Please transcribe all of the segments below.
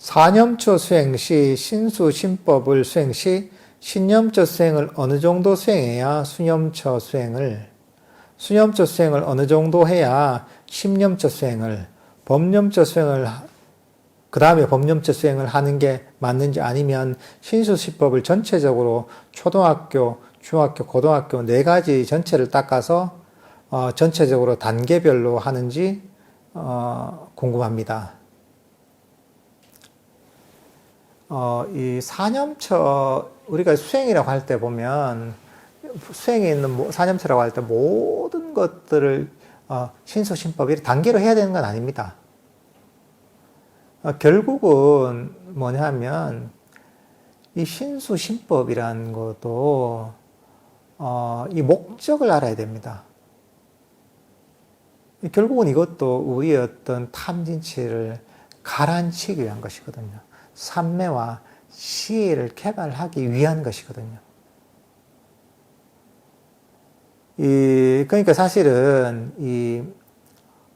사념초 수행 시 신수 신법을 수행 시 신념초 수행을 어느 정도 수행해야 수념초 수행을 수념초 수행을 어느 정도 해야 심념초 수행을 법념초 수행을 그 다음에 법념초 수행을 하는 게 맞는지 아니면 신수시법을 전체적으로 초등학교, 중학교, 고등학교 네 가지 전체를 닦아서 어, 전체적으로 단계별로 하는지 어, 궁금합니다. 어, 이 사념처 우리가 수행이라고 할 때 보면 수행에 있는 모- 사념처라고 할 때 모든 것들을 어, 신수신법 이 단계로 해야 되는 건 아닙니다. 어, 결국은 뭐냐면 이 신수신법이라는 것도 어, 이 목적을 알아야 됩니다. 결국은 이것도 우리의 어떤 탐진치를 가라앉히기 위한 것이거든요. 삼매와 시혜를 개발하기 위한 것이거든요. 이, 그러니까 사실은 이,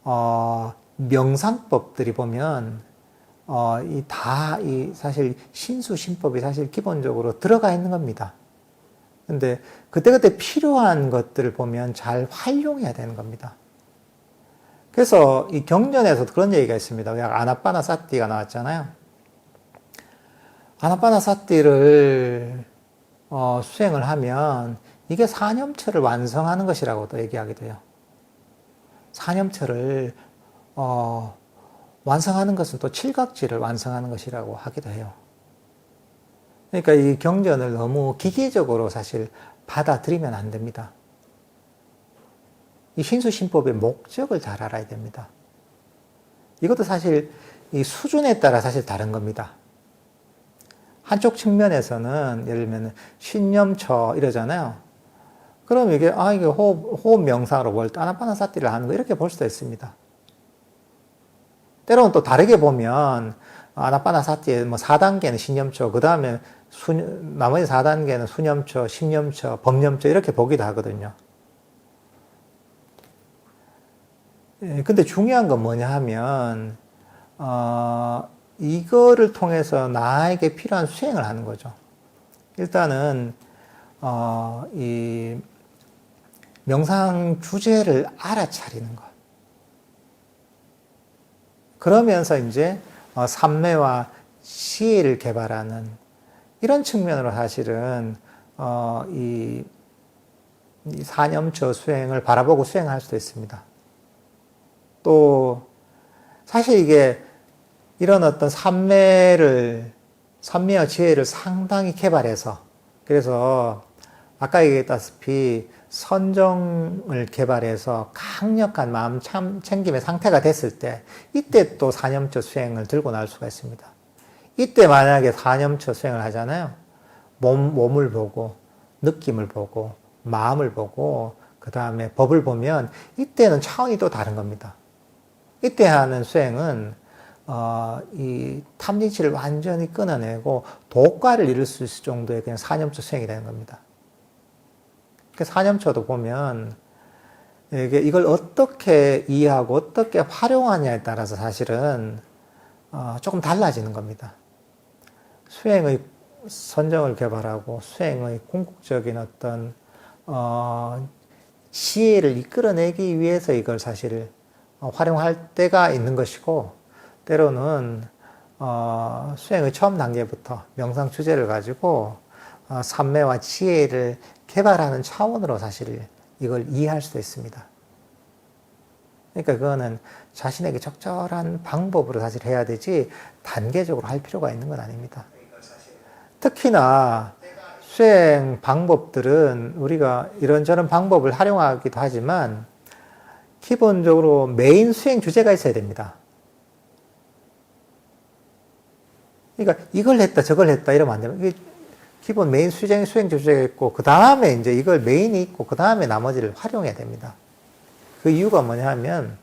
어, 명상법들이 보면, 어, 이 다, 이 사실 신수신법이 사실 기본적으로 들어가 있는 겁니다. 근데 그때그때 필요한 것들을 보면 잘 활용해야 되는 겁니다. 그래서 이 경전에서도 그런 얘기가 있습니다. 아나빠나 사띠가 나왔잖아요. 아나빠나 사띠를 어, 수행을 하면 이게 사념처를 완성하는 것이라고도 얘기하게 돼요. 사념처를 어, 완성하는 것은 또 칠각지를 완성하는 것이라고 하기도 해요. 그러니까 이 경전을 너무 기계적으로 사실 받아들이면 안 됩니다. 이 신수신법의 목적을 잘 알아야 됩니다. 이것도 사실 이 수준에 따라 사실 다른 겁니다. 한쪽 측면에서는 예를 들면 신념처 이러잖아요. 그럼 이게 아 이게 호흡, 호흡 명상으로 뭘 따나빠나사띠를 하는 거 이렇게 볼 수도 있습니다. 때로는 또 다르게 보면 아나빠나사띠의 뭐 4단계는 신념처, 그 다음에 나머지 4단계는 수념처, 심념처, 법념처 이렇게 보기도 하거든요. 예, 근데 중요한 건 뭐냐 하면, 어, 이거를 통해서 나에게 필요한 수행을 하는 거죠. 일단은, 어, 이 명상 주제를 알아차리는 것. 그러면서 이제 어, 삼매와 시혜를 개발하는 이런 측면으로 사실은 어, 이, 이 사념처 수행을 바라보고 수행할 수도 있습니다. 또 사실 이게 이런 어떤 삼매를 삼매와 지혜를 상당히 개발해서 그래서 아까 얘기했다시피 선정을 개발해서 강력한 마음 참 챙김의 상태가 됐을 때 이때 또 사념처 수행을 들고 나올 수가 있습니다. 이때 만약에 사념처 수행을 하잖아요. 몸, 몸을 보고 느낌을 보고 마음을 보고 그 다음에 법을 보면 이때는 차원이 또 다른 겁니다. 이때 하는 수행은 어, 이 탐진치를 완전히 끊어내고 도과를 이룰 수 있을 정도의 그냥 사념처 수행이 되는 겁니다. 그 사념처도 보면 이게 이걸 어떻게 이해하고 어떻게 활용하냐에 따라서 사실은 어, 조금 달라지는 겁니다. 수행의 선정을 개발하고 수행의 궁극적인 어떤 어, 지혜를 이끌어내기 위해서 이걸 사실 어, 활용할 때가 있는 것이고 때로는 어, 수행의 처음 단계부터 명상 주제를 가지고 어, 삼매와 지혜를 개발하는 차원으로 사실 이걸 이해할 수도 있습니다. 그러니까 그거는 자신에게 적절한 방법으로 사실 해야 되지 단계적으로 할 필요가 있는 건 아닙니다. 특히나 수행 방법들은 우리가 이런저런 방법을 활용하기도 하지만 기본적으로 메인 수행 주제가 있어야 됩니다. 그러니까 이걸 했다 저걸 했다 이러면 안 되면 기본 메인 수행 수행 주제가 있고 그 다음에 이제 이걸 메인이 있고 그 다음에 나머지를 활용해야 됩니다. 그 이유가 뭐냐 하면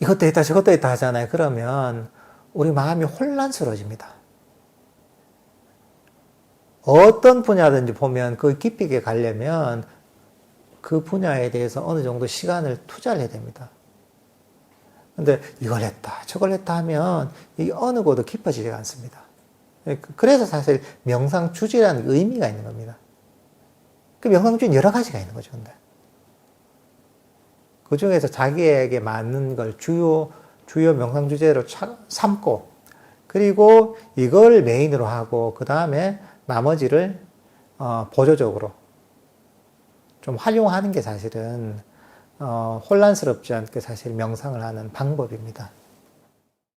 이것도 했다 저것도 했다 하잖아요. 그러면 우리 마음이 혼란스러워집니다. 어떤 분야든지 보면 그 깊이 있게 가려면 그 분야에 대해서 어느 정도 시간을 투자를 해야 됩니다. 근데 이걸 했다, 저걸 했다 하면 이 어느 곳도 깊어지지가 않습니다. 예, 그- 그래서 사실 명상 주제라는 의미가 있는 겁니다. 그 명상 주제는 여러 가지가 있는 거죠, 근데. 그 중에서 자기에게 맞는 걸 주요, 주요 명상 주제로 차- 삼고, 그리고 이걸 메인으로 하고, 그 다음에 나머지를, 어, 보조적으로 좀 활용하는 게 사실은, 어, 혼란스럽지 않게 사실 명상을 하는 방법입니다.